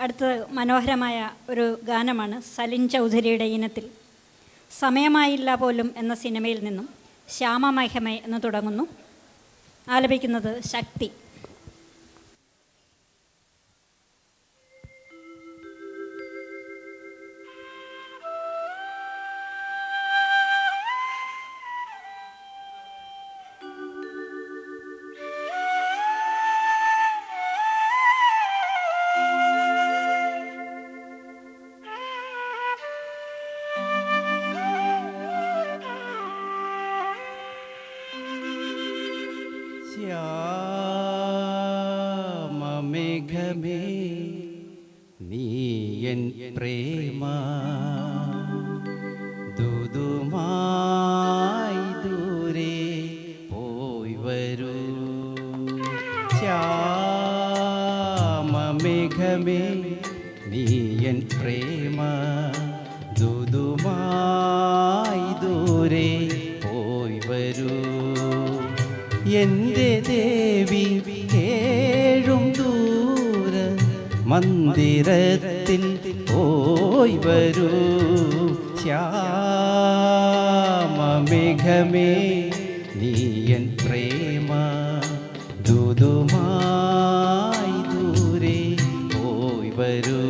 അടുത്ത മനോഹരമായ ഒരു ഗാനമാണ് സലിൻ ചൗധരിയുടെ ഇനത്തിൽ. സമയമായില്ല പോലും എന്ന സിനിമയിൽ നിന്നും ശ്യാമമഹിമ എന്ന് തുടങ്ങുന്നു. ആലപിക്കുന്നത് ശക്തി. നീയൻ പ്രേമ ദുതുമായി ദൂരെ പോയി വരൂ. ശ്യാമമേഘമേ നീയൻ പ്രേമ ദുതുമായി ദൂരെ മന്ദിരത്തിൽ പോയി വരൂ ശ്യാമമേഘമേ നീയൻ പ്രേമ ദുതുമായി ദൂരെ പോയി വരൂ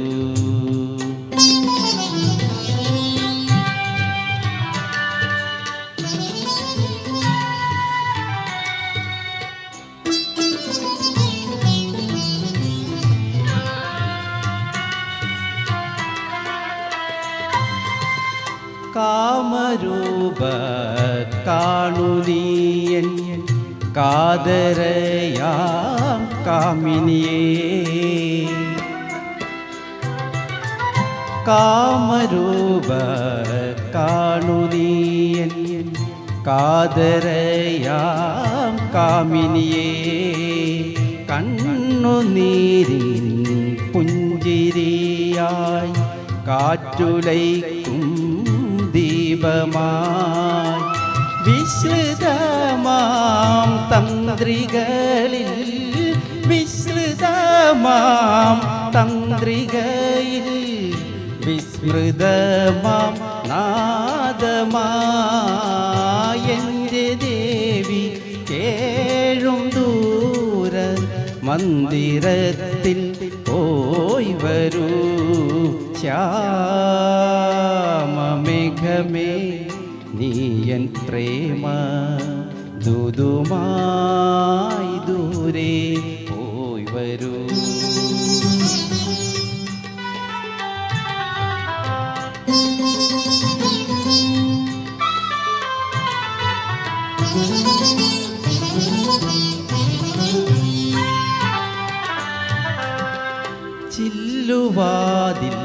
കാമരൂപ കാണുനീയൻ കാതരയാം കാമിനിയേ. കാമരൂപ കാണുനീയൻ കാതരയാം കാമിനിയേ. കണ്ണുനീരിൻ പുഞ്ചിരിയായി കാറ്റുലൈക്കും ദീപമായി വിശ്രുതമാം തന്ത്രികളിൽ. വിശ്രുതമാം തന്ത്രികയിൽ. വിസ്മൃതമാം നാദമായെന്റെ ദേവി കേഴും ദൂര മന്ദിരത്തിൽ പോയി വരൂ. ശ്യാമമേഘമേ നീയൻ പ്രേമ ദുതുമായി ദൂരെ പോയി വരൂ. ചില്ലുവാതിൽ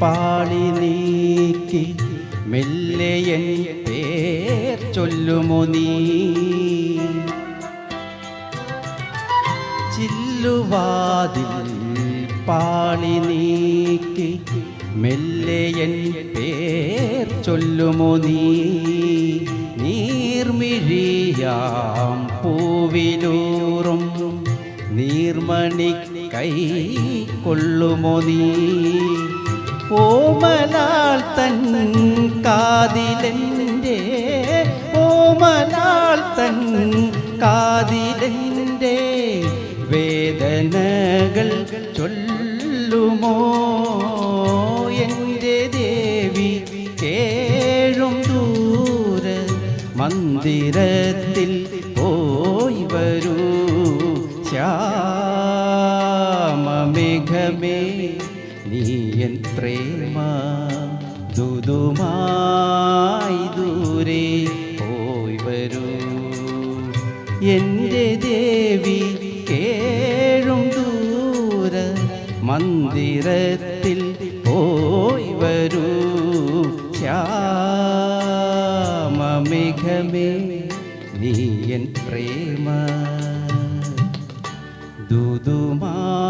പാളി നീക്കി മെല്ലയൻ പേർ ചൊല്ലുമോ നീ? ചില്ലുവാതിൽ പാളി നീക്കി മെല്ലെ എൻ പേർ ചൊല്ലുമോ നീ? നീർമിഴിയാം പൂവിലൂറും നീർമണി കൈ കൊള്ളുമോ നീ? ഓമലാൽ തൻ കാതിലെന്റെ ഓമനാൾ തൻ കാതിലെന്റെ വേദനകൾ ചൊല്ലുമോ? എന്റെ ദേവി കേഴും ദൂര മന്ദിരത്തിൽ പോയി വരൂ. നീ എൻ പ്രേമ. ദുതുമായി ദൂരെ പോയി വരൂ. എന്റെ ദേവി കേഴും ദൂര മന്ദിരത്തിൽ പോയി വരൂ. ശ്യാമമേഘമേ എൻ പ്രേമ. ദുതുമായി